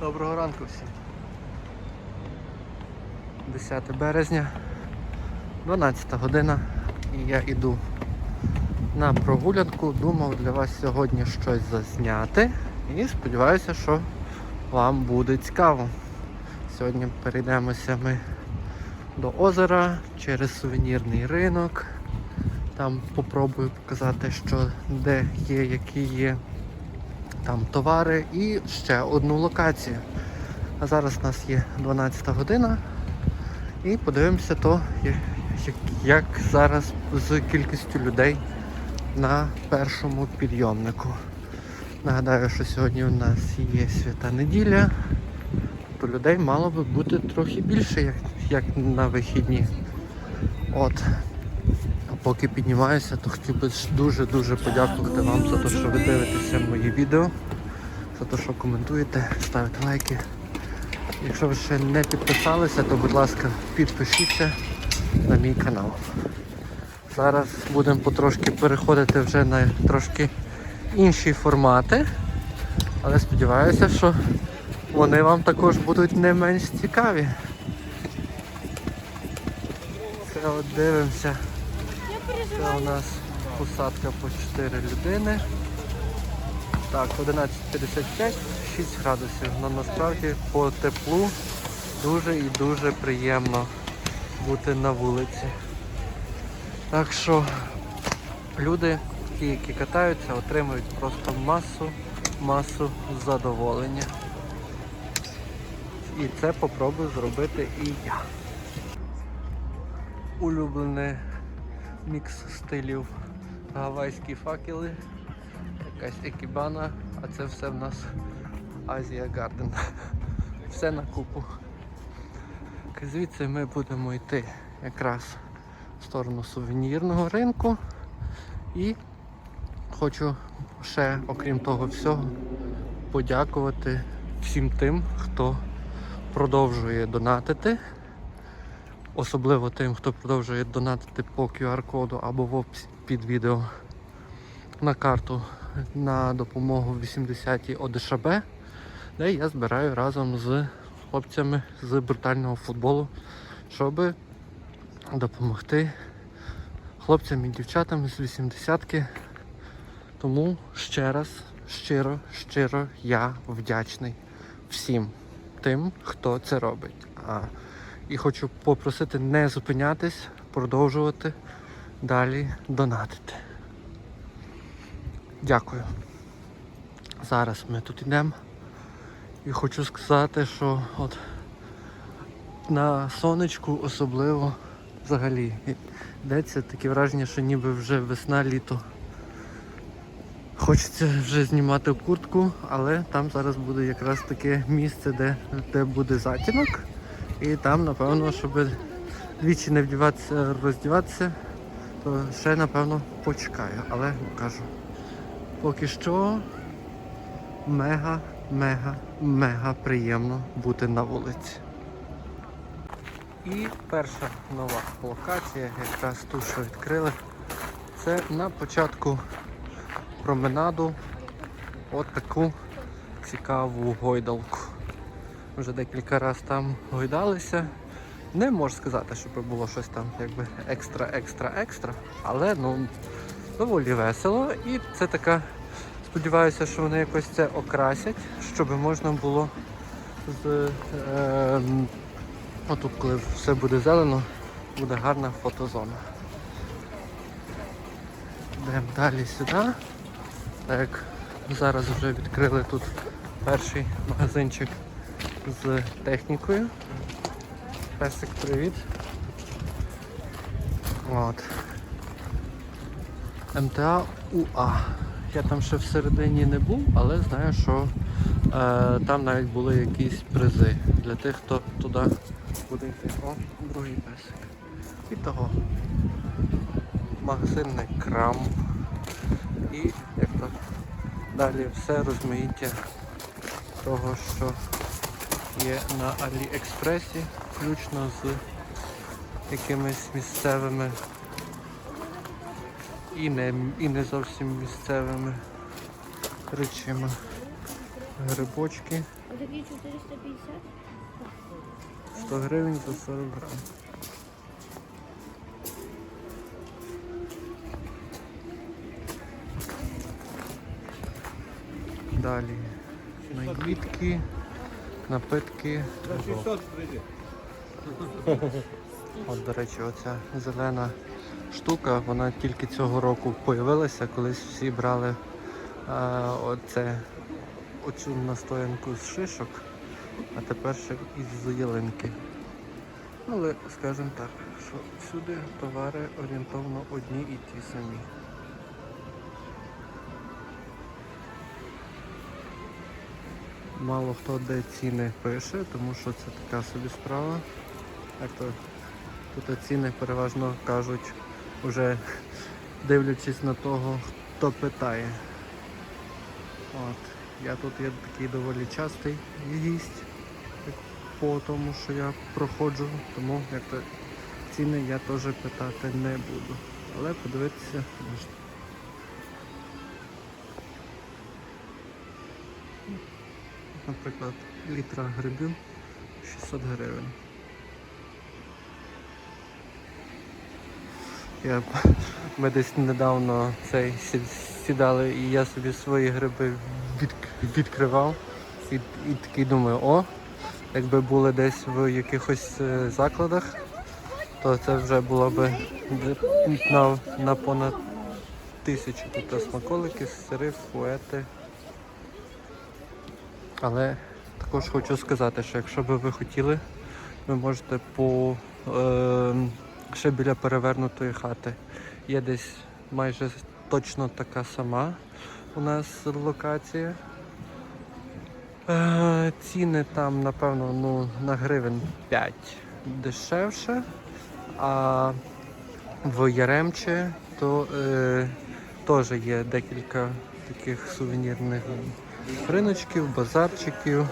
Доброго ранку всім. 10 березня, 12 година і я йду на прогулянку. Думав для вас сьогодні щось зазняти і сподіваюся, що вам буде цікаво. Сьогодні перейдемося ми до озера через сувенірний ринок. Там попробую показати, що де є, які є там товари і ще одну локацію. А зараз у нас є 12 година. І подивимося то, як, зараз з кількістю людей на першому підйомнику. Нагадаю, що сьогодні у нас є свята неділя, то людей мало би бути трохи більше, як, як на вихідні. От. Поки піднімаюся, то хотів би дуже-дуже подякувати вам за те, що ви дивитеся мої відео, за те, що коментуєте, ставите лайки. Якщо ви ще не підписалися, то будь ласка підпишіться на мій канал. Зараз будемо потрошки переходити вже на трошки інші формати, але сподіваюся, що вони вам також будуть не менш цікаві. Це от дивимося. Це у нас посадка по 4 людини. Так, 11.55, 6 градусів. Ну насправді по теплу дуже і дуже приємно бути на вулиці. Так що люди, ті, які катаються, отримують просто масу, масу задоволення. І це попробую зробити і я. Улюблений мікс стилів гавайські факели якась екібана, а це все в нас Азія Гарден. Все на купу. Звідси ми будемо йти якраз в сторону сувенірного ринку. І хочу ще, окрім того всього, подякувати всім тим, хто продовжує донатити. Особливо тим, хто продовжує донатити по QR-коду або в описі під відео на карту на допомогу 80-й ОДШБ, де я збираю разом з хлопцями з брутального футболу, щоб допомогти хлопцям і дівчатам з 80-ки. Тому ще раз, щиро, щиро я вдячний всім тим, хто це робить. А, і хочу попросити не зупинятись, продовжувати далі донатити. Дякую. Зараз ми тут йдемо. І хочу сказати, що от на сонечку особливо взагалі йдеться таке враження, що ніби вже весна-літо. Хочеться вже знімати куртку, але там зараз буде якраз таке місце, де, де буде затінок. І там, напевно, щоб двічі не вдіватися, роздіватися, то ще напевно почекаю. Але кажу. Поки що мега, мега, мега приємно бути на вулиці. І перша нова локація, якраз тут, що відкрили, це на початку променаду от таку цікаву гойдалку. Вже декілька разів там гойдалися. Не можу сказати, щоб було щось там якби екстра-екстра-екстра, але ну доволі весело. І це така, сподіваюся, що вони якось це окрасять, щоб можна було з е, отут, коли все буде зелено, буде гарна фотозона. Йдемо далі сюди. Так зараз вже відкрили тут перший магазинчик з технікою. Песик, привіт. От. МТА УА. Я там ще всередині не був, але знаю, що е, там навіть були якісь призи для тих, хто туди буде йти. О, другий песик. І того. Магазинний крам. І як то далі все розмаїття того, що є на Аліекспресі, включно з якимись місцевими і не, і не зовсім місцевими речами. грибочки. Отакі 450. 100 гривень за 40 грам. Далі наїдки, напитки. От, до речі, оця зелена штука, вона тільки цього року появилася, колись всі брали а, оце, оцю настоянку з шишок, а тепер ще із ялинки. Але скажімо так, що всюди товари орієнтовно одні і ті самі. Мало хто де ціни пише, тому що це така собі справа. Як то тут ціни переважно кажуть, уже дивлячись на того, хто питає. От. Я тут є такий доволі частий гість по тому, що я проходжу, тому як то ціни я теж питати не буду. Але подивитися можна. Наприклад, літра грибів 600 гривень. Я, ми десь недавно цей сідали і я собі свої гриби від, відкривав і, і такий думаю, о, якби були десь в якихось е, закладах, то це вже було б на, на понад тисячу. Тут смаколики, сири, фуети. Але також хочу сказати, що якщо би ви хотіли, ви можете по е, ще біля перевернутої хати. Є десь майже точно така сама у нас локація. Е, ціни там, напевно, ну, на гривень 5 дешевше, а в Яремче то е, теж є декілька таких сувенірних риночків, базарчиків.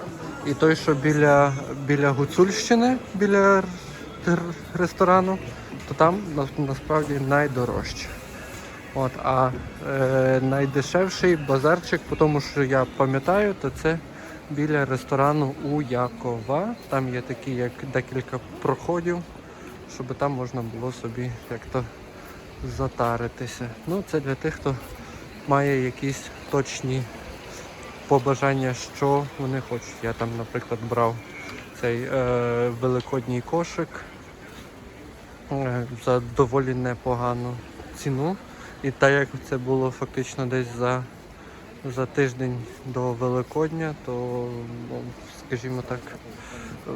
І той, що біля, біля Гуцульщини, біля ресторану, то там на- насправді найдорожче. От, а е, найдешевший базарчик, тому що я пам'ятаю, то це біля ресторану у Якова. Там є такі як декілька проходів, щоб там можна було собі як-то затаритися. Ну, це для тих, хто має якісь точні побажання, що вони хочуть. Я там, наприклад, брав цей е, великодній кошик за доволі непогану ціну. І так як це було фактично десь за, за тиждень до Великодня, то, ну, скажімо так, е,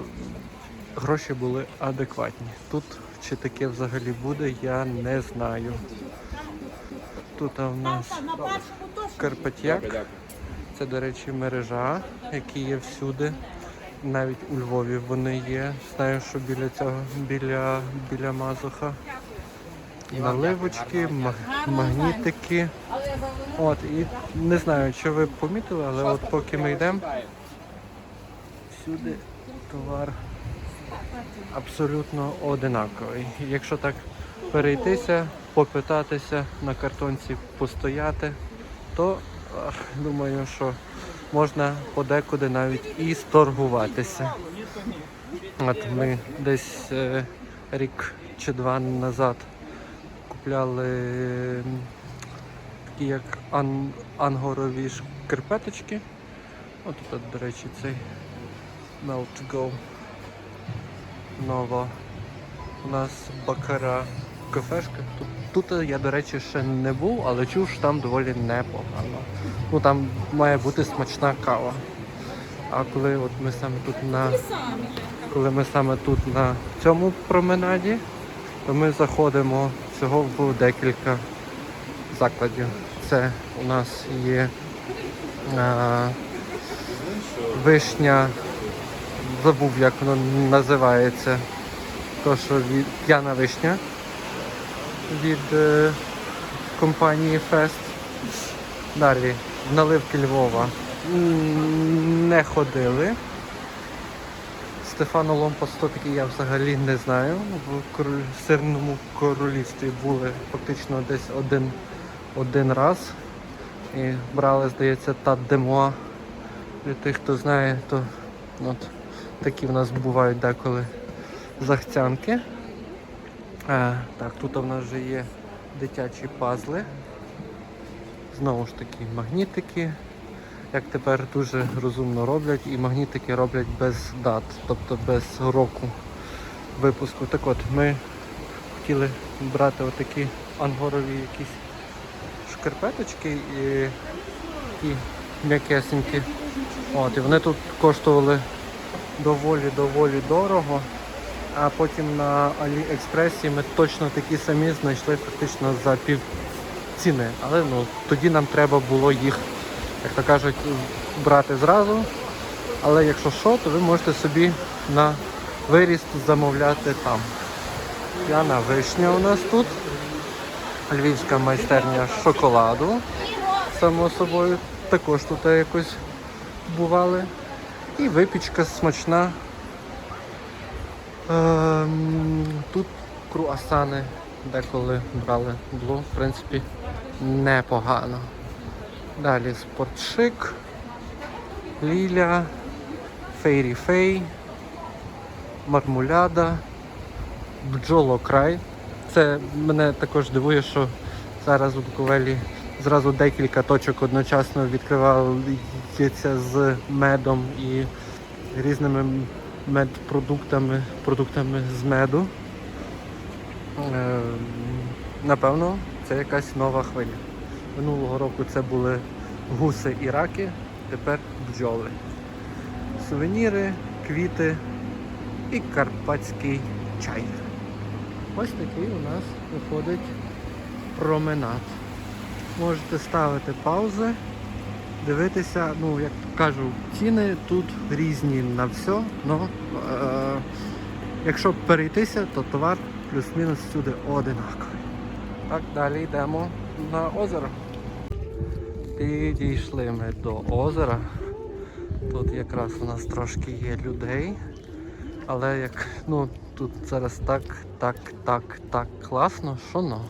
гроші були адекватні. Тут чи таке взагалі буде, я не знаю. Тут у нас Карпатяк. Це, до речі, мережа, які є всюди. Навіть у Львові вони є. Знаю, що біля цього, біля, біля Мазуха. Наливочки, магнітики. От, і не знаю, чи ви помітили, але от поки ми йдемо, всюди товар абсолютно одинаковий. Якщо так перейтися, попитатися на картонці постояти, то думаю, що можна подекуди навіть і сторгуватися. От ми десь е, рік чи два назад купляли такі як ан- ангорові шкарпеточки. От тут, до речі, цей Melt Go. Нова. У нас бакара кафешка. Тут, тут я, до речі, ще не був, але чув, що там доволі непогано. Ну там має бути смачна кава. А коли от ми саме тут на коли ми саме тут на цьому променаді, то ми заходимо всього в декілька закладів. Це у нас є а, вишня, забув як воно називається. То, що від п'яна вишня від е, компанії Фест. Далі наливки Львова не ходили. Стефано такий, я взагалі не знаю. В сирному королівстві були фактично десь один, один раз. І брали, здається, та демоа Для тих, хто знає, то от, такі в нас бувають деколи захцянки. Е, так, тут у нас вже є дитячі пазли. Знову ж таки, магнітики. Як тепер дуже розумно роблять, і магнітики роблять без дат, тобто без року випуску. Так от, ми хотіли брати отакі ангорові якісь шкарпеточки і такі м'якесенькі. От, і вони тут коштували доволі-доволі дорого. А потім на Аліекспресі ми точно такі самі знайшли фактично за пів ціни. Але ну, тоді нам треба було їх, як то кажуть, брати зразу. Але якщо що, то ви можете собі на виріст замовляти там. П'яна вишня у нас тут. Львівська майстерня шоколаду. Само собою також тут якось бували. І випічка смачна. Ем, тут круасани деколи брали. Було, в принципі, непогано. Далі спортшик, Ліля, Фейрі Фей, Мармуляда, бджолокрай. Це мене також дивує, що зараз у Буковелі зразу декілька точок одночасно відкриваються з медом і різними медпродуктами, продуктами з меду. Е, Напевно, це якась нова хвиля. Минулого року це були гуси і раки, тепер бджоли. Сувеніри, квіти і карпатський чай. Ось такий у нас виходить променад. Можете ставити паузи, дивитися, ну як кажу, ціни тут різні на все, але е, якщо перейтися, то товар плюс-мінус всюди одинаковий. Так, далі йдемо на озеро. Підійшли ми до озера. Тут якраз у нас трошки є людей. Але як ну тут зараз так, так, так, так класно, що ну.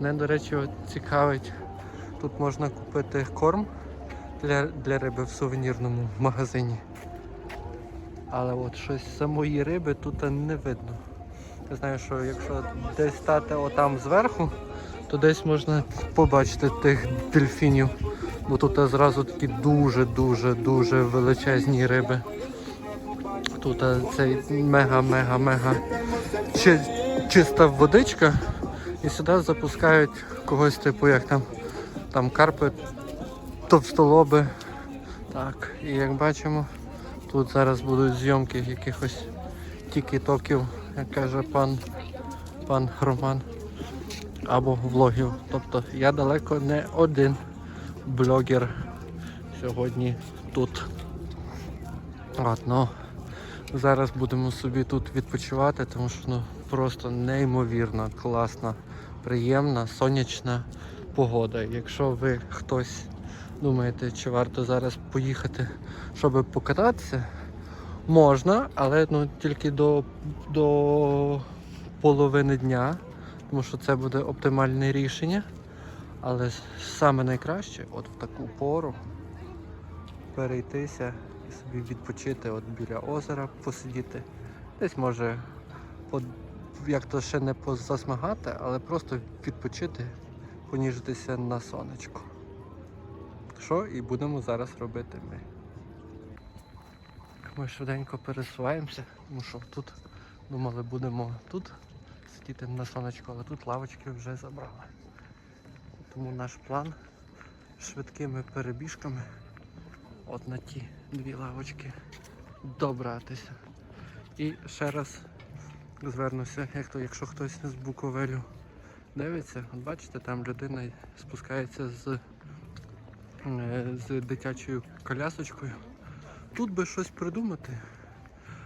Мене, до речі, цікавить, тут можна купити корм для, для риби в сувенірному магазині. Але от щось самої риби тут не видно. Я знаю, що якщо десь стати отам зверху, то десь можна побачити тих дельфінів. Бо тут зразу такі дуже-дуже дуже величезні риби. Тут цей мега-мега-мега чи, чиста водичка. І сюди запускають когось типу як там там карпи, товстолоби. Так, і як бачимо, тут зараз будуть зйомки якихось тікі-токів, як каже пан, пан Роман. Або влогів. Тобто я далеко не один блогер сьогодні тут. От, ну, Зараз будемо собі тут відпочивати, тому що ну, просто неймовірно класна, приємна, сонячна погода. Якщо ви хтось думаєте, чи варто зараз поїхати, щоб покататися, можна, але ну, тільки до, до половини дня, тому що це буде оптимальне рішення. Але саме найкраще от в таку пору перейтися і собі відпочити от біля озера, посидіти. Десь може по, як то ще не позасмагати, але просто відпочити, поніжитися на сонечку. Що і будемо зараз робити ми. Ми швиденько пересуваємося, тому що тут думали будемо тут сидіти на сонечку, але тут лавочки вже забрали. Тому наш план швидкими перебіжками от на ті дві лавочки добратися. І ще раз звернуся, як то, якщо хтось з Буковелю дивиться, от бачите, там людина спускається з, з дитячою колясочкою. Тут би щось придумати,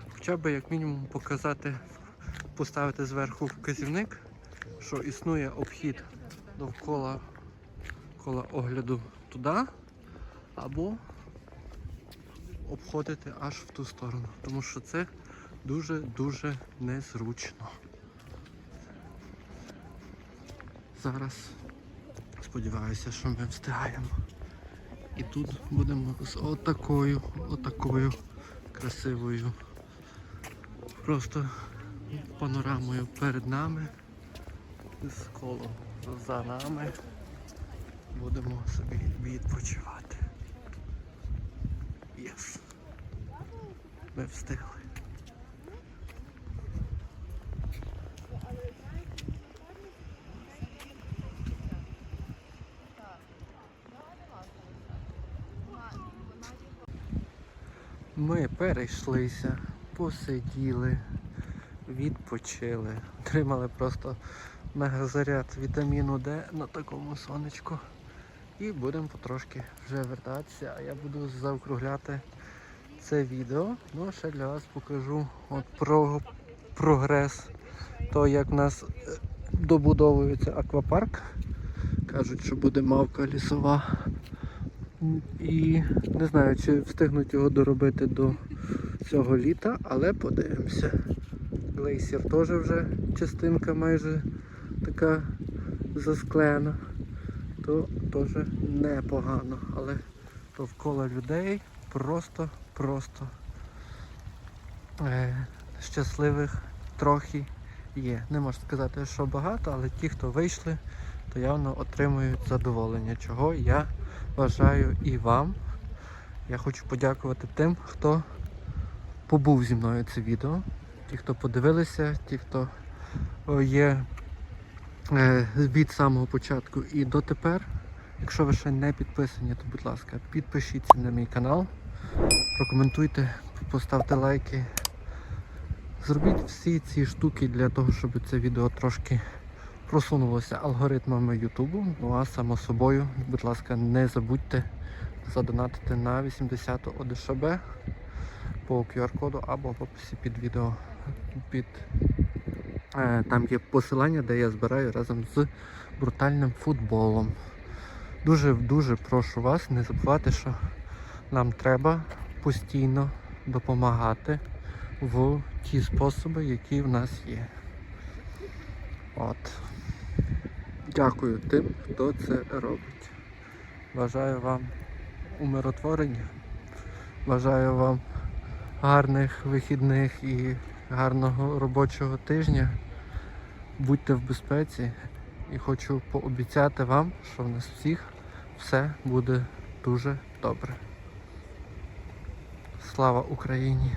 хоча б як мінімум показати, поставити зверху вказівник, що існує обхід довкола кола огляду туди, або обходити аж в ту сторону, тому що це дуже-дуже незручно. Зараз сподіваюся, що ми встигаємо. І тут будемо з отакою, отакою красивою. Просто панорамою перед нами. З колом за нами. Будемо собі відпочивати. Єс. Ми встигли. Ми перейшлися, посиділи, відпочили, отримали просто мегазаряд вітаміну Д на такому сонечку. І будемо потрошки вже вертатися, а я буду заокругляти це відео. Ну, ще для вас покажу от про прогрес, то як в нас е, добудовується аквапарк. Кажуть, що буде мавка лісова. І не знаю, чи встигнуть його доробити до цього літа, але подивимося. Глейсір теж вже частинка майже така засклена, то теж непогано, але довкола людей просто-просто е, щасливих трохи є. Не можу сказати, що багато, але ті, хто вийшли, то явно отримують задоволення, чого я бажаю і вам. Я хочу подякувати тим, хто побув зі мною це відео. Ті, хто подивилися, ті, хто є е, від самого початку і дотепер. Якщо ви ще не підписані, то будь ласка, підпишіться на мій канал, прокоментуйте, поставте лайки. Зробіть всі ці штуки для того, щоб це відео трошки просунулося алгоритмами Ютубу. Ну а само собою, будь ласка, не забудьте задонатити на 80 ОДШБ по QR-коду або в описі під відео. Під, е, там є посилання, де я збираю разом з брутальним футболом. Дуже-дуже прошу вас не забувати, що нам треба постійно допомагати в ті способи, які в нас є. От. Дякую тим, хто це робить. Бажаю вам умиротворення. Бажаю вам гарних вихідних і гарного робочого тижня. Будьте в безпеці і хочу пообіцяти вам, що в нас всіх все буде дуже добре. Слава Україні!